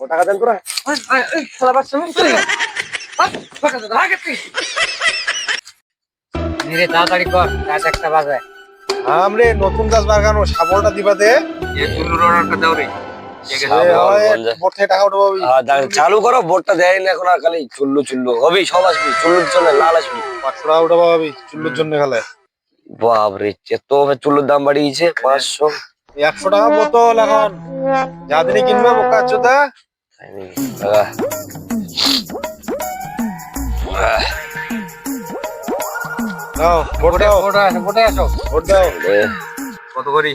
ও টাকা দেন তোরা। খেলা বাচ্চা তাড়াতাড়ি কর কাজ একটা বাজায়। আমরে নতুন গাছ বাগানো সাবলটা দিবা দে। হ্যাঁ, চালু করো বোর্ডটা দেয় না এখন আর খালি চুল্লু চুল্লু। হবি সব আসবি চুল্লু চলে লাল আসবি। পাঁচশো টাকা উঠাবো চুল্লুর জন্য খালে। বাপরে এত চুল্লুর দাম বাড়িয়েছে পাঁচশো। একশো টাকা বোতল এখন। যা কিনবে বোকা চোদা কত করি?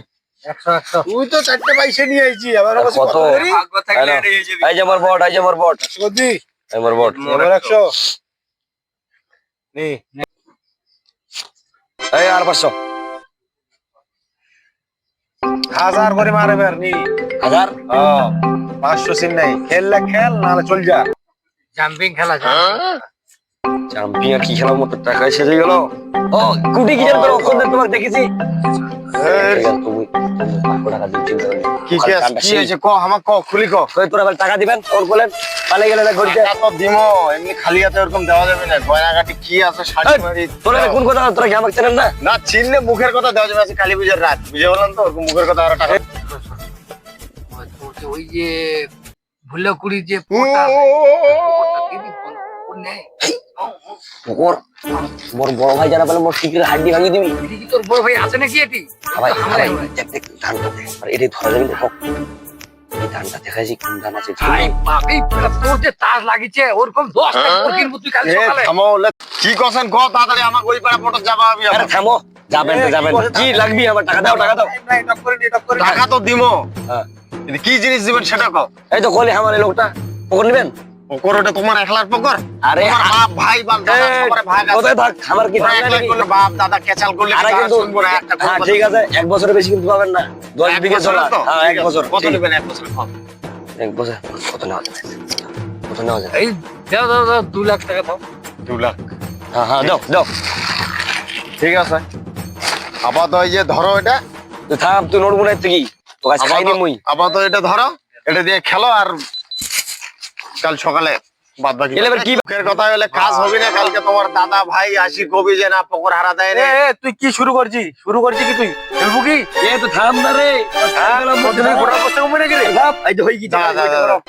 তুই তো চারটে পয়সা নিয়ে আইছি কত? এই যে আমার বট এই যে আমার বট কদি আমার বট এবার একশো। নি এই আর পাঁচশো। হাজার করে মারে বের নি। হাজার? হ্যাঁ পাঁচশো সিন নাই। খেললে খেল নাহলে চল যা। জাম্পিং খেলা যায় চ্যাম্পিয়ন কি খেলার মতো? টাকা এসে গেল। ও কুটি কি জানো ওখান থেকে তোমাকে দেখেছি। না। কি কি হয়েছে? ক আমাক ক খুলি ক। তোরা টাকা দিবেন? ওর বলেন পালিয়ে গেলে না তো দিমো এমনি খালি হাতে ওরকম দেওয়া যাবে না। গয়নাগাটি কি আছে শাড়ি তোরা কোন কথা তোরা কি আমাকে চেনেন না? না চিনলে মুখের কথা দেওয়া যাবে কালী পুজোর রাত। বুঝে বললাম তো ওরকম মুখের কথা আর টাকা ওই যে ভুলে যে পোটা পোটা দিবি, কোন নেয়? ওর মোর বড় ভাই জানা পেলে মোর শিকির হাড্ডি ভাঙি দিবি। এটি কি তোর বড় ভাই আছে নাকি এটি? ভাই ভাই দেখ দেখ ধানটা দেখ আর এটাই ধরা যাবে দেখো। এই ধানটা দেখাইছি কোন ধান আছে ভাই বাপ, তোর যে তাজ লাগিছে ওরকম দশটা করে কিনবো তুই কাল সকালে। থামো কি কছেন ক তাড়াতাড়ি আমাকে ওই পাড়া ফটো যাবা আমি আরে থামো যাবেন তো যাবেন কি লাগবি আমার টাকা? দাও টাকা দাও। টাকা তো দিমো। হ্যাঁ। কি জিনিস দিবেন সেটা কও। এই তো কলি আমার এই লোকটা পকর নিবেন? পকর ওটা তোমার একলার পকর? আরে তোমার বাপ ভাই বাপ দাদা এই, সবার ভাগ আছে। কোথায় থাক? আমার কি তোমরা করলে বাপ দাদা কেচাল করলে আরে কিন্তু শুনব না, একটা হ্যাঁ ঠিক আছে এক বছরের বেশি কিন্তু পাবেন না। দশ এক বিঘে চলা তো? হ্যাঁ এক বছর। কত নেবেন এক বছর? কত? এক বছর কত নেওয়া যাবে কত নেওয়া যাবে এই দাও দাও দাও দু লাখ টাকা দাও। দু লাখ। হ্যাঁ হ্যাঁ দাও দাও। ঠিক আছে। আপাতত এই যে ধরো এটা। থাম তুই নোটবো না তুই তো আজ খাইনি আপাতত- মুই। আপাতত এটা ধরো এটা দিয়ে খেলো আর কাল সকালে বাদ বাকি এবার কি- কথা হলে কাজ হবে না কালকে তোমার দাদা ভাই আসি কবি যে না পকর হারা দেয় রে তুই কি শুরু করছিস শুরু করছিস কি তুই? খেলব কি? এ তো থাম না রে। তুমি বসে ঘুমে নাকি রে? এই যে হয়ে গেছে।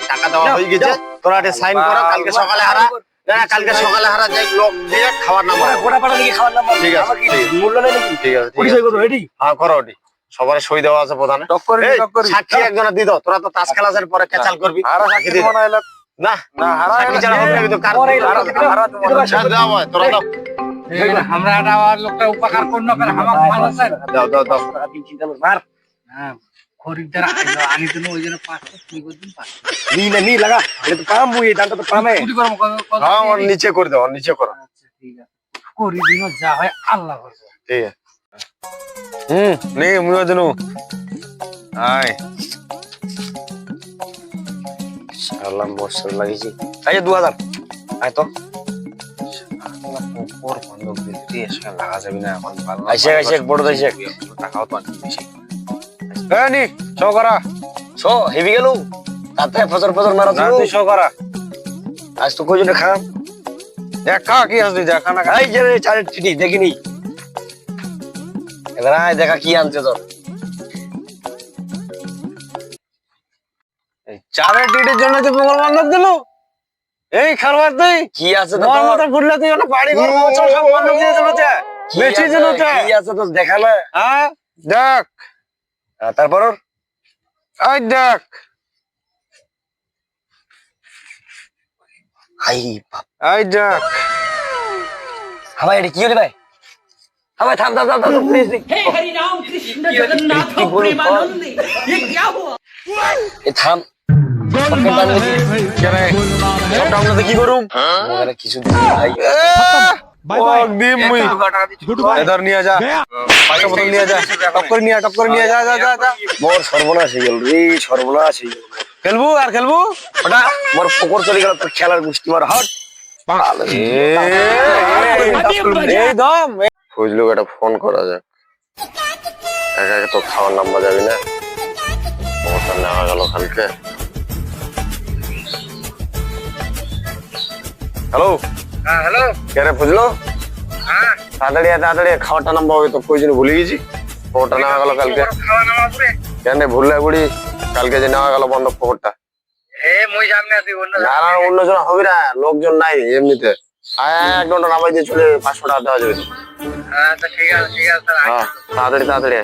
টাকা দেওয়া হয়ে গেছে। তোরা এটা সাইন করো কালকে সকালে হারা। না কালকে সকালে হারা যাই লোক দিয়ে খাওয়ার নাম ওরা গোটা দিকে খাওয়ার নাম্বার? ঠিক আছে। মূল্য নেই ঠিক আছে করো রেডি হ্যাঁ করো সবার সই দেওয়া আছে প্রধানে। টক করি এই, টক করি সাক্ষী একজনে দি দাও তোরা তো তাস খেলাসের পরে কেচাল করবি। না না হারা ছাড়া হবে কিন্তু কার আমার এই হারা লোকটা- হারা তোমার দাও ভাই, তোরা দাও। আমরা আবার লোকটা উপকার করল করে আমার ভালো স্যার। দাও দাও দাও। টাকা চিন্তা করো, মার। হ্যাঁ খরিদ্দার আইলো, আনি দিন ওই জন্য পাঁচশো কুড়ি করে নি না নি লাগা। এটা তো পাম মুই এই তো পামে। কুড়ি করব কত- কত হ্যাঁ ওর নিচে করে দাও ওর নিচে করো। আচ্ছা ঠিক আছে। করি দিন যা হয় আল্লাহ। ঠিক আছে। হুম নে মুইও দিনু আয়। শালা মশলা লাগিয়েছি। যে দু হাজার। আয় তো। পর বন্ধক দিতে এসে লাগা যাবে না এখন ভালো আইসে আইসে বড় আইসে টাকাও তো অনেক বেশি। এ নি শো করা। সো হেভি গেল। তাতে ফজর ফজর মারা তুই তুই করা। আজ তো কইজনে খাম দেখা কি আসবি দেখা না এই যে রে চারের টিটি দেখিনি। এবার আয় দেখা কি আনছে তোর? চারের টিটির জন্য তুই পকর বন্ধক দিলু এই তুই কি আছে তো তোমার? তোর? মতো ঘুরলে তুই একটা বাড়ি ঘর বছর সব বন্ধক দিয়ে দিল বেশি দিল কি আছে তো দেখা হ্যাঁ দেখ। তারপর? দেখ। বাপ। এটা কি হলি ভাই? হাবাই থাম থাম থাম থাম প্লিজ हे हरि राम कृष्ण जगन्नाथ কি বলুন, प्रेमानंद ये क्या हुआ এ থাম পকেট টান দেখি কেন সবটা আমরা তো কি করুম ওখানে কিছু দিছি ভাই ওক দিম মুই এধর নিয়ে যা পাঁচটা বোতল নিয়ে যা টপ করে নিয়ে আয়, টপ করে নিয়ে যা যা যা যা মোর সর্বনাশ হয়ে গেল রে সর্বনাশ হয়ে গেল খেলবু আর খেলবু ওটা মোর পকর চলে গেল তোর খেলার গোষ্ঠী মার হট এই দম ফজলুকে একটা ফোন করা যাক। একা একা তো খাওয়ার নাম্বার যাবি না? ওটা নেওয়া গেল কালকে। হ্যালো? হ্যাঁ হ্যালো? কে রে ফজলু হ্যাঁ। তাড়াতাড়ি তাড়াতাড়ি খাওয়াটা খাওয়ারটা নাম্বার হবে তো ফজলু ভুলে গেছি। ওটা নেওয়া গেল কালকে। খাওয়া কেন রে ভুললে বুড়ি কালকে যে নেওয়া গেল বন্ধ খবরটা। এ মুই সামনে আছি অন্য না না অন্যজন হবে না লোকজন নাই এমনিতে। এক ঘণ্টা নামাই দিয়ে চলে পাঁচশো টাকা দেওয়া যাবে। হ্যাঁ হ্যাঁ তাড়াতাড়ি তাড়াতাড়ি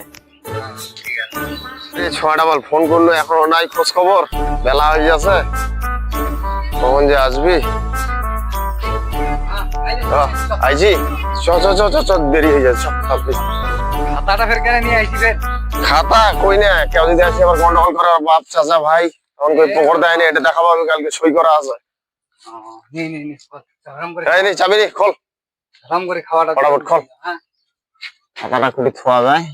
ছয়টা বল ফোন করল এখনও নাই খোঁজ খবর বেলা হয়ে যাচ্ছে কখন যে আসবি? আইজি চ চ চ চ চ দেরি হয়ে যাচ্ছে খাতাটা ফের কেন নিয়ে আইছি খাতা? কই না? কেউ যদি আসে আবার গন্ডগোল করে বাপ চাচা ভাই তখন কই পকড় দেয় না এটা দেখাবো আমি কালকে সই করা আছে। নি নি নি আরাম করে এই নি চাবি নি খোল আরাম করে খাওয়াটা ফটাফট খোল। হ্যাঁ খাতাটা খুলে থোয়া যায়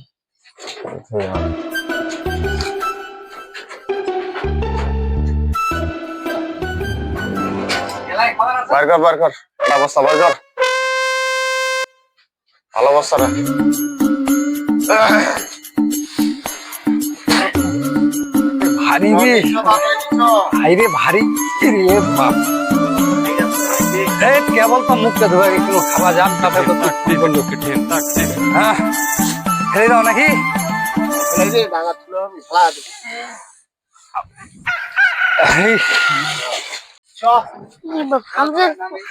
এলাই খাবার আছে বার কর বার কর একটা বস্তা বার কর ভালো বস্তাটা ভারী রে ভাই রে ভারী রে বাপ এই কেবল তো মুখটা ধোয়া একটু খাওয়া যাক তারপরে তো করল হ্যাঁ খেলে দাও নাকি? এই,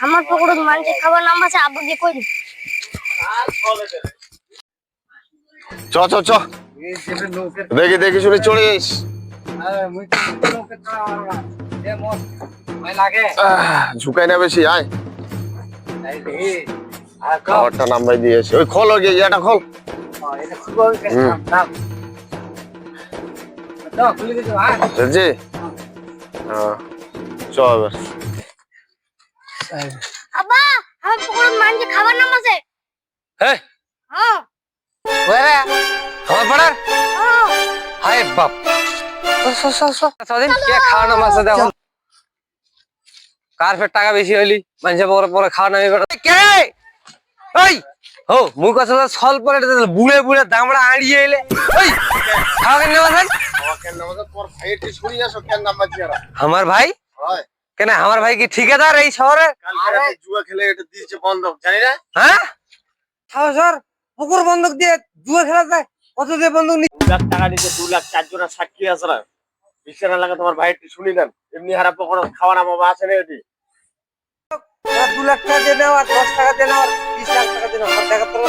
আমার খাবার নাম আছে আব্বু দিয়ে কই দিই চ চ চ। এই যেটা নৌকে- দেখি দেখি শুনে হ্যাঁ, ঝুঁকাই না বেশি আয়। খাবারটা নাম্বাই দিয়েছে ওই খোল ওই ইয়াটা খোল। হ্যাঁ, দিছো, হ্যাঁ? আমার খাবার নাম আছে। হ্যাঁ। খবর হ্যাঁ। হায় বাপ। কে খাওয়ানো মাছ দেখো। কার ফের টাকা বেশি হইলি? মানুষের পরে পরে খাওয়া নামি কে? ওই ও মুই কথা সল পরে বুড়ে বুড়ে দামড়া আড়িয়ে এলে। ওই খাওয়া কেন নেওয়া ভাই আমার ভাই? কেন আমার ভাই কি ঠিকাদার এই শহরে? জুয়া খেলে এটা দিয়েছে বন্ধ জানি না? হ্যাঁ? খাও স্যার পুকুর বন্ধক দিয়ে জুয়া খেলা যায়। কত দিয়ে বন্ধক নি দু লাখ টাকা দিতে দু লাখ চার জনের সাক্ষী আছে না? বিশ্বাস না লাগে তোমার ভাইটি শুনি নেন। এমনি হারা পকড় খাওয়া না বাবা আছে না এটি? দু লাখ টাকা দিয়ে নেওয়া দশ টাকা দিয়ে নেওয়া বিশ লাখ টাকা দিয়ে নেওয়া টাকা তোর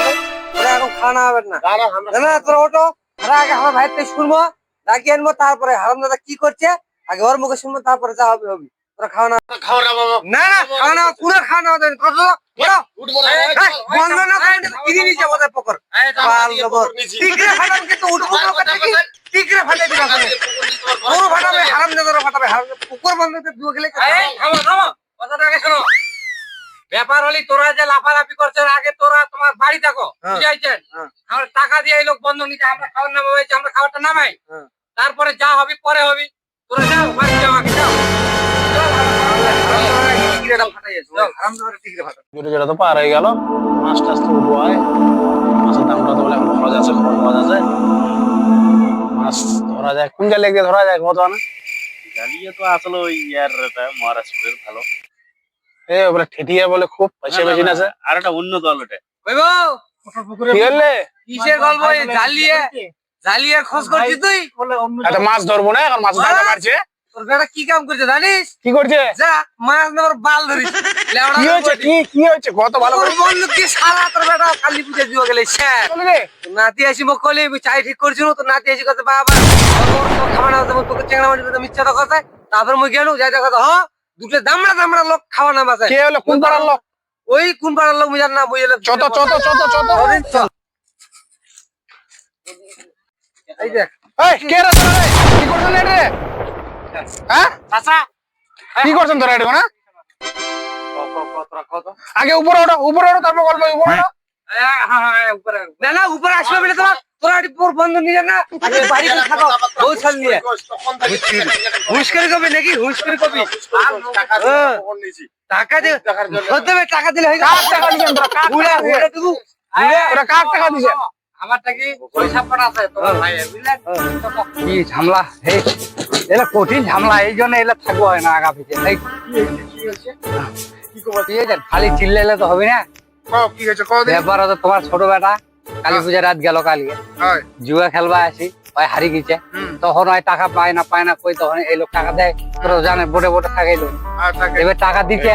ওরা এখন খাওয়া হবে না। না, আমরা- তোরা ওটো ওরা আগে আমার ভাইয়ের থেকে শুনব ডাকি আনব তারপরে হারাম দাদা কি করছে আগে ওর মুখে শুনব তারপরে যা হবে হবে। তোরা খাওয়া না খাওয়া না বাবা না না খাওয়া না পুরো খাওয়া না ওদের কত না, বন্ধ কিনে নিচে বোধহয় পকর। বাল দেবর টিকরে ফাটান কিন্তু উঠবো না টিকরে ফাটাই দিবা ওখানে পুরো ফাটাবে হারাম দাদারা ফাটাবে হারাম পুকুর বন্ধ করে দুয়া গেলে থামো থামো কথাটা আগে শোনো। ব্যাপার হলি তোরা যে লাফালাফি করছেন আগে তোরা তোমার বাড়ি থাকো বুঝাইছেন? আমরা টাকা দিয়ে এই লোক বন্ধ নিতে আমরা খাবার নামা হয়েছে আমরা খাবারটা নামাই। তারপরে যা হবে পরে হবে। তোরা যাও বাড়ি যাও আগে যাও। যেটা তো পার হয়ে গেল। মাছ টাছ তো উঠবো মাছের দামটা তো বলে এখন খরচ আছে খরচ আছে। মাছ ধরা যায়। কোন জালে গিয়ে ধরা যায় কত না জালিয়ে তো আসলে ওই ইয়ার এটা মহারাষ্ট্রের ভালো। এ বলে ঠেটিয়ে বলে খুব পয়সা বেশি না আছে আর একটা অন্য দল ওটা। কইব কি হলে কিসের গল্প? এই জ্বালিয়ে জ্বালিয়ে খোঁজ করছিস তুই? একটা মাছ ধরবো না এখন মাছ ধরা মারছে তোর বেটা কি কাম করছে জানিস? কি করছে? যা মাছ নেবার বাল ধরিস কি হয়েছে? কি কি হয়েছে? কত ভালো করে তোর বন্ধু কি সারা তোর বেটা কালী পূজা জুয়া গেলে স্যার। চলে রে। নাতি আসি মোক কলি আমি চাই ঠিক করছিল তো নাতি আসি কথা বাবা। খাওয়া তোকে চেংড়া মাটি তো মিথ্যা কথা তারপরে মুই গেলু যাই কথা হ দুটো দামড়া দামড়া লোক খাওয়া না মাসে কে হলো? কোন পাড়ার লোক? ওই কোন পাড়ার লোক মুই জানি না মুই চত চত চত চত। চল চল এই দেখ। এই কে রে কি করছেন রে? হ্যাঁ। চাচা। কি করছেন তোরা এটা না? আগে উপরে ওঠো উপরে ওঠো তারপর গল্প উপরে ওঠো। না না উপরে আসবে বলে তোমার তোরা একটু বন্ধ নিয়ে না? আগে বাড়ি করে থাকো বউ ছাল নিয়ে। হুশ করে কবি নাকি? হুশ করে কবি হ্যাঁ। টাকা দে হতে টাকা দিলে হয়ে কার টাকা তোরা কার কার পয়সা পড়া আছে? তোমার ভাই বুঝলেন কি ঝামলা হে এলা কঠিন ঝামেলা এই জন্য এলা থাকব হয় না আগা পিছে কি হয়েছে? খালি চিল্লাইলে তো হবে না। কও, কি হয়েছে? কদিন ব্যাপার হতো তোমার ছোট বেটা কালী পূজা রাত গেল কালকে হয়। জুয়া খেলবা আসি ওই হারি গেছে। তখন ওই টাকা পায় না পায় না কই তখন এই লোক টাকা দেয় তোরা জানে বোটে বোটে থাকাই লোক। আর এবার টাকা দিচ্ছে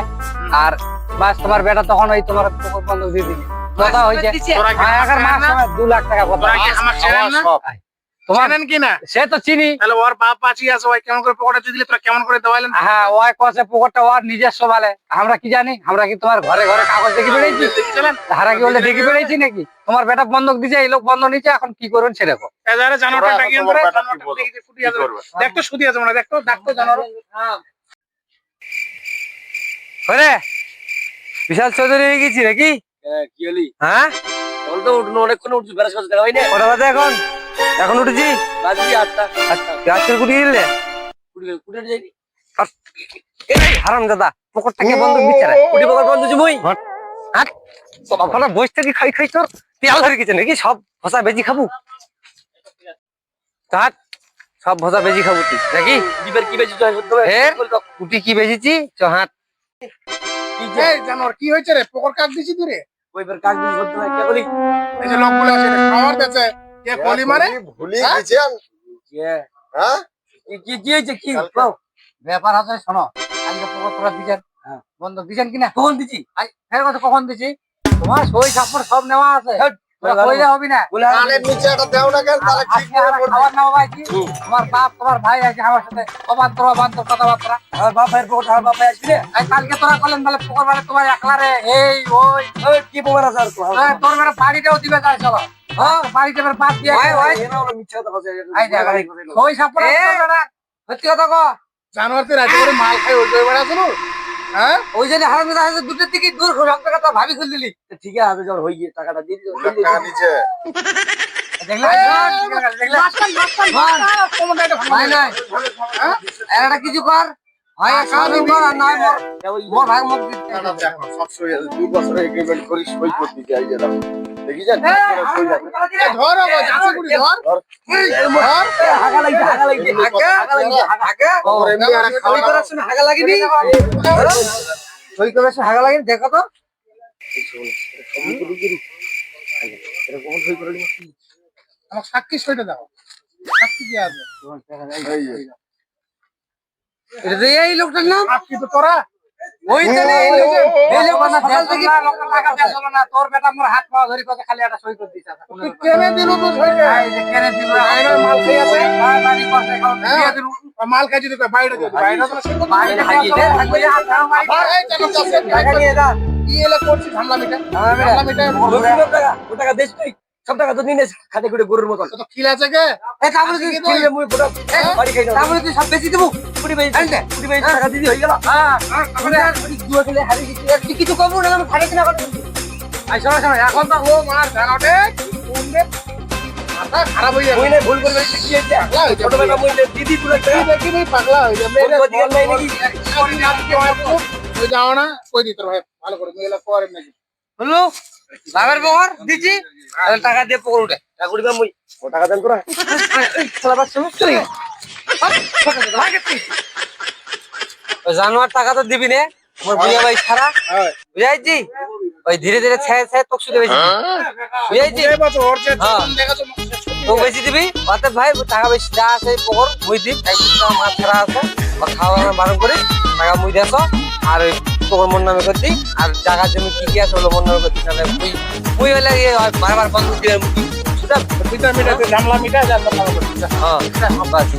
আর বাস তোমার বেটা তখন ওই তোমার দিয়ে কথা হয়েছে হ্যাঁ, দু লাখ টাকা কথা। চেনেন না তোমার চেনেন কি না? সে তো চিনি। তাহলে ওর বাপ পাচি আছে ওই কেমন করে পকেটে দিলে তোরা কেমন করে দেওয়াইলেন হ্যাঁ ওই কষে পুকুরটা ওর নিজস্ব বলে আমরা কি জানি? আমরা কি তোমার ঘরে ঘরে কাগজ দেখে বেড়েছি? হারা কি বলে দেখে বেড়েছি নাকি? তোমার বেটা বন্ধক দিছে এই লোক বন্ধ নিচ্ছে এখন কি করবেন সেটা কো এজারে? দেখি ফুটি আছে সুদি আছে মনে বিশাল চৌধুরী হয়ে গেছি নাকি? হ্যাঁ, কি হলি? হ্যাঁ? তো উঠনো অনেকক্ষণ উঠছি বেড়া সাথে দেখা হয় না ওটা বাদে এখন। এখন উঠেছি আটটা গাছের গুটি দিলে হারাম দাদা পকেটটাকে বন্ধ দিচ্ছে রে কুড়ি পকর বন্ধ মই হাট ওখানে বসে থেকে খাই খাই তোর তেল ধরে গেছে নাকি সব ভসা বেজি খাব হাট সব ভসা বেজি খাব তুই নাকি দিবার কি এর কুটি কি বেজেছি চ হাট এই জানোয়ার কি হয়েছে রে পকর কাক দিছি তুই রে ওইবার কাজ দিবি করতে হবে কে বলি এই যে লোকগুলো আছে রে, খাবার বেচে কে কলি মারে ভুলি হ্যাঁ? গেছেন হ্যাঁ? কি- কি কি? হয়েছে কি। ব্যাপার আছে শোনো। পকর তোরা দিছেন বন্ধ। দিছেন কিনা? কখন দিছি? আই ফের কথা কখন দিছি? তোমার সই সাপড় সব নেওয়া আছে। বলে আজকে তোমার বাপ তোমার ভাই আছে আমার সাথে অবান্তর অবান্তর কথাবার্তা। আমার বাপ ভাইয়ের পকর আমার বাপ আসবে কালকে তোরা তাহলে পুকুর মানে তোমার একলারে এই ওই ওই কি পকর আছে তোর? মানে বাড়িটাও দিবে তাই চলো। হ্যাঁ বাড়িতে বাদ দিয়ে ওই ওই এই এরা ওরা মিথ্যা কথা বলছে দেখ, ওই সাপড় সত্যি কথা কো জানোয়ার রাতে করে মাল খাই ওই ওই বেড়া শুনো হ্যাঁ? ওই জন্য হারাম দাদা আছে দুটোর দিকে দূর রক্ত কথা ভাবি খুল দিলি। ঠিক আছে হয়ে গিয়ে টাকাটা দিয়ে দিও টাকা কিছু কর। হয় সব সই দুই বছর এগ্রিমেন্ট করি সই করতে চাই দেখো দেখিছেন সই আছে এ ধর আবার যাচ্ছে। কুড়ি ধর এই হাগা লাগছে হাগা লাগছে হাগা লাগছে হাগা ওর এমনি আর খাওয়া করার সময় হাগা লাগেনি? সই করার সময় হাগা লাগেনি। দেখো তো। আমার সাক্ষী সইটা দাও। সাক্ষী কি আছে এটা এই লোকটার নাম? সাক্ষী তো তোরা। ওই তো এই লোক এই লোক সকাল থেকে লোকের টাকা দেওয়া হলো না তোর বেটা মোর হাত পা ধরে কথা খালি একটা সই করে দিছে কেনে দিলু তো সইটা এই যে কেনে দিল বাইরের মাল খেয়ে আছে হ্যাঁ, বাড়ি পাশে খাও, দিয়ে দিল। মাল খাই যদি বাইরে যদি বাইরে তো সে বাইরে খাইয়ে দে, থাকবে যে হাত ধরো, এই জানো চাষে টাকা নিয়ে যা। কি এলে করছি ঝামলা মিটা হ্যাঁ, মিটা সব টাকা দেশ তুই সব টাকা তো নিয়ে খাতে করে গরুর মতন। খিল আছে কে এ, তারপরে তুই ছেলে মুই গোটা বাড়ি খাই না তারপরে তুই সব বেশি দেবো? কুড়ি বেশি কুড়ি বেশি টাকা দিদি হয়ে গেল। হ্যাঁ, জুয়া খেলে হারিয়ে গেছি। কিছু করব না আমি হারিয়েছি না কথা। আই, শোনো, শোনো, এখন তো ও মার কোনবে মাথা খারাপ হয়ে যাবে। ভুল করে বেশি কি হয়েছে? পাগলা হয়ে যাবে। ছোটবেলা মুই দিদি দেখি ভাই পাগলা হয়ে যাবে। ওর অধিকার নাই নাকি? ওই যাও না কই দিতে ভাই? ভালো করে মেলা করে নাকি হলো লাভের বহর দিছি। টাকা দিয়ে পকড় উঠে। টাকা কুড়ি মুই। ও টাকা দেন তোরা। সমস্ত জানোয়ার টাকা তো দিবি নে মোর বুঝা ভাই ছাড়া। হ্যাঁ। বুঝাইছি? ওই ধীরে ধীরে ছায় ছায় তোক শুধু বেশি বুঝাইছি? হ্যাঁ। তো বেশি দিবি? অতএব ভাই টাকা বেশি যা আছে পকর মুই এক মাছ ছাড়া আছে। খাওয়া দাওয়া বারণ করি টাকা মুই দেছ। আর ওই পকর মন নামে করছি আর জায়গা জমি কি কি আছে ওগুলো মন নামে করছি তাহলে বুই বুই হলে ইয়ে হয়, বারবার বন্ধু সুদা মিটা ঝামলা মিটা করে হ্যাঁ বাস